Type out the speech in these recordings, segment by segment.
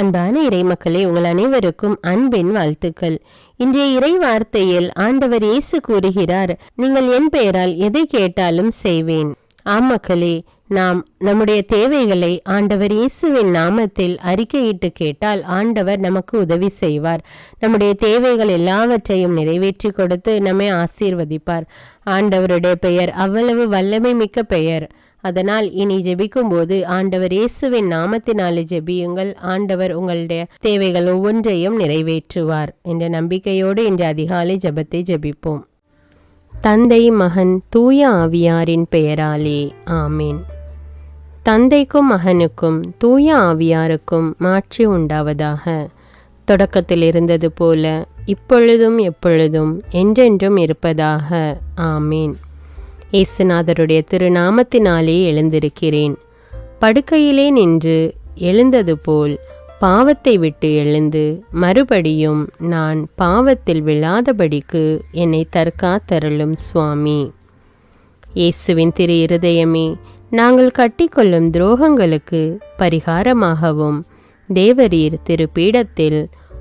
அன்பான இறை மக்களே உங்கள் அனைவருக்கும் அன்பின் வாழ்த்துக்கள். இன்றைய இறை வார்த்தையில் ஆண்டவர் இயேசு கூறுகிறார் நீங்கள் என் பெயரால் எதை கேட்டாலும் செய்வேன். ஆம் மக்களே நாம் நம்முடைய தேவைகளை ஆண்டவர் இயேசுவின் நாமத்தில் அறிக்கையிட்டு கேட்டால் ஆண்டவர் நமக்கு உதவி செய்வார். நம்முடைய தேவைகள் எல்லாவற்றையும் நிறைவேற்றி கொடுத்து நம்மை ஆசீர்வதிப்பார். ஆண்டவருடைய பெயர் அவ்வளவு வல்லமை மிக்க பெயர். அதனால் இனி ஜெபிக்கும் போது ஆண்டவர் இயேசுவின் நாமத்தினாலே ஜெபியுங்கள். ஆண்டவர் உங்களுடைய தேவைகள் ஒவ்வொன்றையும் நிறைவேற்றுவார் என்ற நம்பிக்கையோடு இன்று அதிகாலை ஜெபத்தை ஜெபிப்போம். தந்தை மகன் தூய ஆவியாரின் பெயராலே. ஆமீன். தந்தைக்கும் மகனுக்கும் தூய ஆவியாருக்கும் மாற்றி உண்டாவதாக. தொடக்கத்தில் இருந்தது போல இப்பொழுதும் எப்பொழுதும் என்றென்றும் இருப்பதாக. ஆமீன். இயேசுநாதருடைய திருநாமத்தினாலே எழுந்திருக்கிறேன். படுக்கையிலே நின்று எழுந்தது போல் பாவத்தை விட்டு எழுந்து மறுபடியும் நான் பாவத்தில் விழாதபடிக்கு என்னை தற்காத்தருளும் சுவாமி. இயேசுவின் திரு இருதயமே நாங்கள் கட்டிக்கொள்ளும் துரோகங்களுக்கு பரிகாரமாகவும் தேவரீர் திரு பீடத்தில்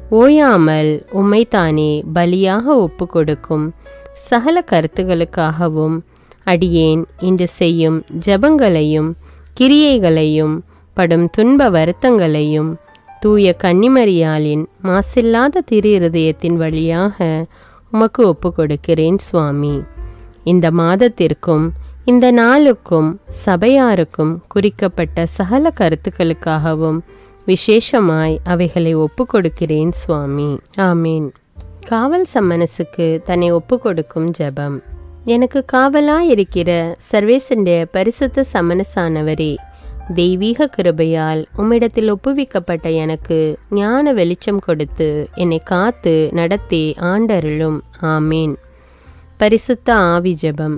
ஓயாமல் உம்மைத்தானே பலியாக ஒப்பு கொடுக்கும் சகல கருத்துகளுக்காகவும் அடியேன் இன்று செய்யும் ஜபங்களையும் கிரியைகளையும் படும் துன்ப வருத்தங்களையும் தூய கன்னிமரியாளின் மாசில்லாத திரு இருதயத்தின் வழியாக உமக்கு ஒப்பு கொடுக்கிறேன் சுவாமி. இந்த மாதத்திற்கும் இந்த நாளுக்கும் சபையாருக்கும் குறிக்கப்பட்ட சகல கருத்துக்களுக்காகவும் விசேஷமாய் அவைகளை ஒப்பு கொடுக்கிறேன் சுவாமி. ஆமீன். காவல் சம்மனசுக்கு தன்னை ஒப்பு கொடுக்கும் ஜெபம். எனக்கு காவலாயிருக்கிற சர்வேசண்டே பரிசுத்த சமனசானவரே தெய்வீக கிருபையால் உம்மிடத்தில் ஒப்புவிக்கப்பட்ட எனக்கு ஞான வெளிச்சம் கொடுத்து என்னை காத்து நடத்தி ஆண்டருளும். ஆமேன். பரிசுத்த ஆவி ஜெபம்.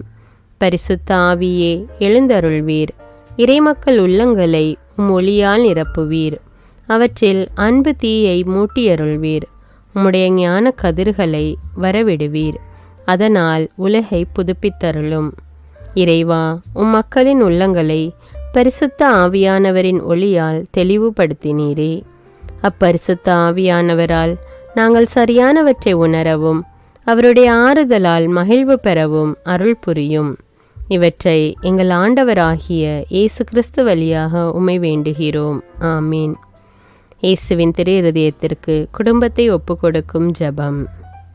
பரிசுத்த ஆவியே எழுந்தருள்வீர். இறைமக்கள் உள்ளங்களை மொழியால் நிரப்புவீர். அவற்றில் அன்பு தீயை மூட்டியருள்வீர். உம்முடைய ஞான கதிர்களை வரவிடுவீர். அதனால் உலகை புதுப்பித்தருளும். இறைவா உம் மக்களின் உள்ளங்களை பரிசுத்த ஆவியானவரின் ஒளியால் தெளிவுபடுத்தினீரே. அப்பரிசுத்த ஆவியானவரால் நாங்கள் சரியானவற்றை உணரவும் அவருடைய ஆறுதலால் மகிழ்வு பெறவும் அருள் புரியும். இவற்றை எங்கள் ஆண்டவராகிய இயேசு கிறிஸ்து வழியாக உமை வேண்டுகிறோம். ஆமீன். இயேசுவின் திரு இருதயத்திற்கு குடும்பத்தை ஒப்புக்கொடுக்கும் ஜபம்.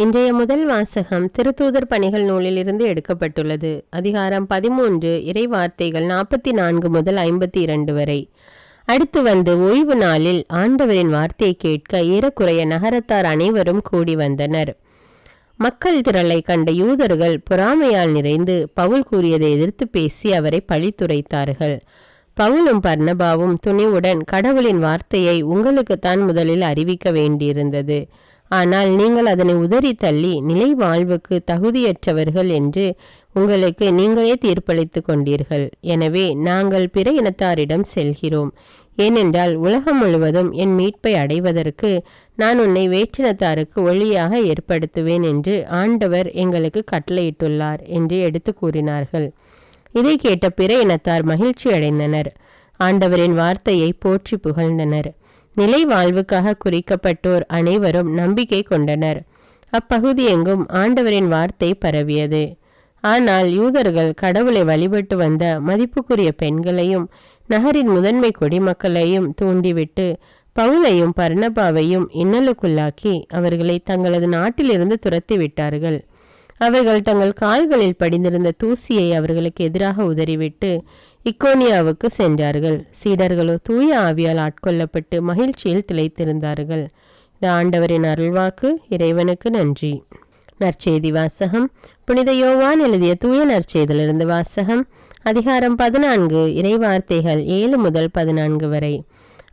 இன்றைய முதல் வாசகம் திருத்தூதர் பணிகள் நூலிலிருந்து எடுக்கப்பட்டுள்ளது. அதிகாரம் பதிமூன்று இறை வார்த்தைகள் நாற்பத்தி நான்கு முதல் ஐம்பத்தி இரண்டு வரை. அடுத்து வந்து ஓய்வு நாளில் ஆண்டவரின் வார்த்தையை கேட்க ஏறக்குறைய நகரத்தார் அனைவரும் கூடி வந்தனர். மக்கள் திரளை கண்ட யூதர்கள் பொறாமையால் நிறைந்து பவுல் கூறியதை எதிர்த்து பேசி அவரை பழித்துரைத்தார்கள். பவுலும் பர்ணபாவும் துணிவுடன் கடவுளின் வார்த்தையை உங்களுக்குத்தான் முதலில் அறிவிக்க வேண்டியிருந்தது. ஆனால் நீங்கள் அதனை உதறி தள்ளி நிலை வாழ்வுக்கு தகுதியற்றவர்கள் என்று உங்களுக்கு நீங்களே தீர்ப்பளித்து கொண்டீர்கள். எனவே நாங்கள் பிற இனத்தாரிடம் செல்கிறோம். ஏனென்றால் உலகம் முழுவதும் என் மீட்பை அடைவதற்கு நான் உன்னை வேற்றினத்தாருக்கு ஒளியாக ஏற்படுத்துவேன் என்று ஆண்டவர் எங்களுக்கு கட்டளையிட்டுள்ளார் என்று எடுத்து கூறினார்கள். இதை கேட்ட பிற இனத்தார் மகிழ்ச்சி அடைந்தனர் ஆண்டவரின் வார்த்தையை போற்றி புகழ்ந்தனர். நிலை வாழ்வுக்காக குறிக்கப்பட்டோர் அனைவரும் நம்பிக்கை கொண்டனர். அப்பகுதி எங்கும் ஆண்டவரின் வார்த்தை பரவியது. ஆனால் யூதர்கள் கடவுளை வழிபட்டு வந்த மதிப்புக்குரிய பெண்களையும் நகரின் முதன்மை குடிமக்களையும் தூண்டிவிட்டு பவுலையும் பர்ணபாவையும் இன்னலுக்குள்ளாக்கி அவர்களை தங்களது நாட்டிலிருந்து துரத்தி விட்டார்கள். அவர்கள் தங்கள் கால்களில் படிந்திருந்த தூசியை அவர்களுக்கு எதிராக உதறிவிட்டு இக்கோனியாவுக்கு சென்றார்கள். சீடர்களோ தூய ஆவியால் ஆட்கொள்ளப்பட்டு மகிழ்ச்சியில் திளைத்திருந்தார்கள். இந்த ஆண்டவரின் அருள்வாக்கு இறைவனுக்கு நன்றி. நற்செய்தி வாசகம். புனித யோவான் எழுதிய தூய நற்செய்திலிருந்து வாசகம். அதிகாரம் பதினான்கு இறைவார்த்தைகள் ஏழு முதல் பதினான்கு வரை.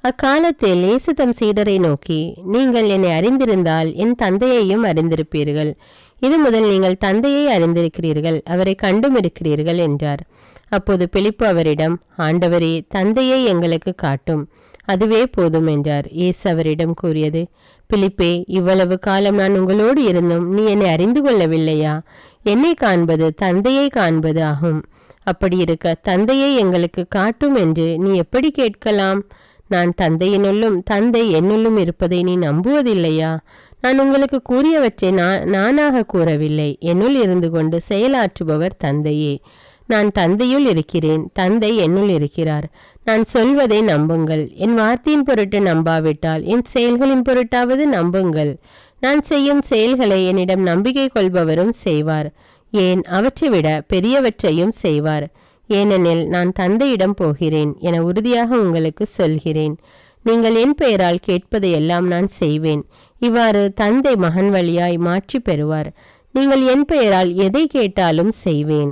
அக்காலத்தில் இயேசு தம் சீடரை நோக்கி நீங்கள் என்னை அறிந்திருந்தால் என் தந்தையையும் அறிந்திருப்பீர்கள். இது முதல் நீங்கள் தந்தையை அறிந்திருக்கிறீர்கள். அவரை கண்டும் இருக்கிறீர்கள் என்றார். அப்போது பிலிப்பு அவரிடம் ஆண்டவரே தந்தையை எங்களுக்கு காட்டும். அதுவே போதும் என்றார். இயேசு அவரிடம் கூறியது பிலிப்பே இவ்வளவு காலம் நான் உங்களோடு இருந்தும் நீ என்னை அறிந்து கொள்ளவில்லையா? என்னை காண்பது தந்தையை காண்பது ஆகும். அப்படி இருக்க தந்தையை எங்களுக்கு காட்டும் என்று நீ எப்படி கேட்கலாம்? நான் தந்தையினுள்ளும் தந்தை என்னுள்ளும் இருப்பதை நீ நம்புவதில்லையா? நான் உங்களுக்கு கூறியவற்றை நான் நானாக கூறவில்லை. என்னுள் இருந்து கொண்டு செயலாற்றுபவர் தந்தையே. நான் தந்தையுள் இருக்கிறேன் தந்தை என்னுள் இருக்கிறார். நான் சொல்வதை நம்புங்கள். என் வார்த்தையின் பொருட்டு நம்பாவிட்டால் என் செயல்களின் பொருட்டாவது நம்புங்கள். நான் செய்யும் செயல்களை என்னிடம் நம்பிக்கை கொள்பவரும் செய்வார். ஏன்? அவற்றை விட பெரியவற்றையும் செய்வார். ஏனெனில் நான் தந்தையிடம் போகிறேன் என உறுதியாக உங்களுக்கு சொல்கிறேன். நீங்கள் என் பெயரால் கேட்பதையெல்லாம் நான் செய்வேன். இவ்வாறு தந்தை மகன் வழியாய் மாற்றி பெறுவார். நீங்கள் என் பெயரால் எதை கேட்டாலும் செய்வேன்.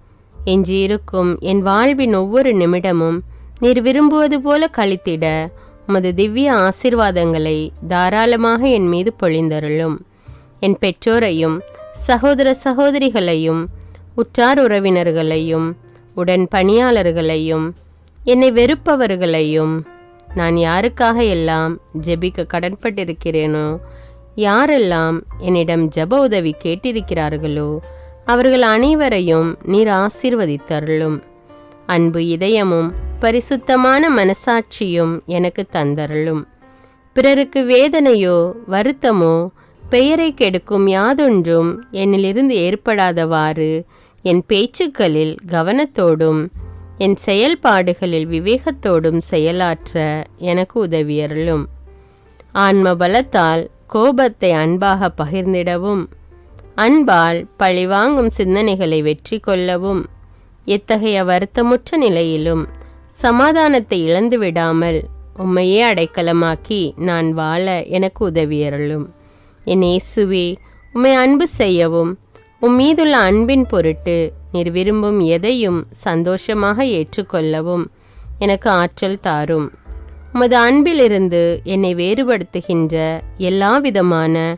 எஞ்சியிருக்கும் என் வாழ்வின் ஒவ்வொரு நிமிடமும் நீர் விரும்புவது போல கழித்திட உமது திவ்ய ஆசீர்வாதங்களை தாராளமாக என் மீது பொழிந்தருளும். என் பெற்றோரையும் சகோதர சகோதரிகளையும் உற்றார் உறவினர்களையும் உடன் பணியாளர்களையும் என்னை வெறுப்பவர்களையும் நான் யாருக்காக எல்லாம் ஜெபிக்க கடன்பட்டிருக்கிறேனோ யாரெல்லாம் என்னிடம் ஜெப உதவி கேட்டிருக்கிறார்களோ அவர்கள் அனைவரையும் நீர் ஆசீர்வதித்தருளும். அன்பு இதயமும் பரிசுத்தமான மனசாட்சியும் எனக்கு தந்தருளும். பிறருக்கு வேதனையோ வருத்தமோ பெயரை கெடுக்கும் யாதொன்றும் என்னிலிருந்து ஏற்படாதவாறு என் பேச்சுக்களில் கவனத்தோடும் என் செயல்பாடுகளில் விவேகத்தோடும் செயலாற்ற எனக்கு உதவியருளும். ஆன்ம பலத்தால் கோபத்தை அன்பாக பகிர்ந்திடவும். அன்பால் பழிவாங்கும் சிந்தனைகளை வெற்றி கொள்ளவும். எத்தகைய வருத்தமுற்ற நிலையிலும் சமாதானத்தை இழந்து விடாமல் உம்மையே அடைக்கலமாக்கி நான் வாழ எனக்கு உதவியருளும். என் இயேசுவே உம்மை அன்பு செய்யவும் உம் மீதுள்ள அன்பின் பொருட்டு நீர் விரும்பும் எதையும் சந்தோஷமாக ஏற்றுக்கொள்ளவும் எனக்கு ஆற்றல் தாரும். உமது அன்பிலிருந்து என்னை வேறுபடுத்துகின்ற எல்லா விதமான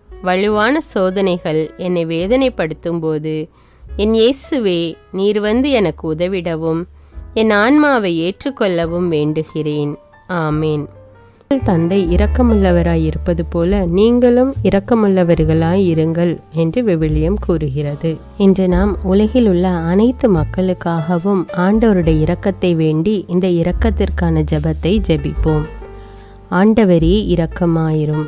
வலுவான சோதனைகள் என்னை வேதனைப்படுத்தும் போது என் இயேசுவே நீர் வந்து எனக்கு உதவிடவும் என் ஆன்மாவை ஏற்றுக்கொள்ளவும் வேண்டுகிறேன். ஆமேன். தந்தை இரக்கமுள்ளவராய் இருப்பது போல நீங்களும் இரக்கமுள்ளவர்களாய் இருங்கள் என்று விவிலியம் கூறுகிறது. இன்று நாம் உலகில் உள்ள அனைத்து மக்களுக்காகவும் ஆண்டவருடைய இரக்கத்தை வேண்டி இந்த இரக்கத்திற்கான ஜெபத்தை ஜெபிப்போம். ஆண்டவரே இரக்கமாயிரும்.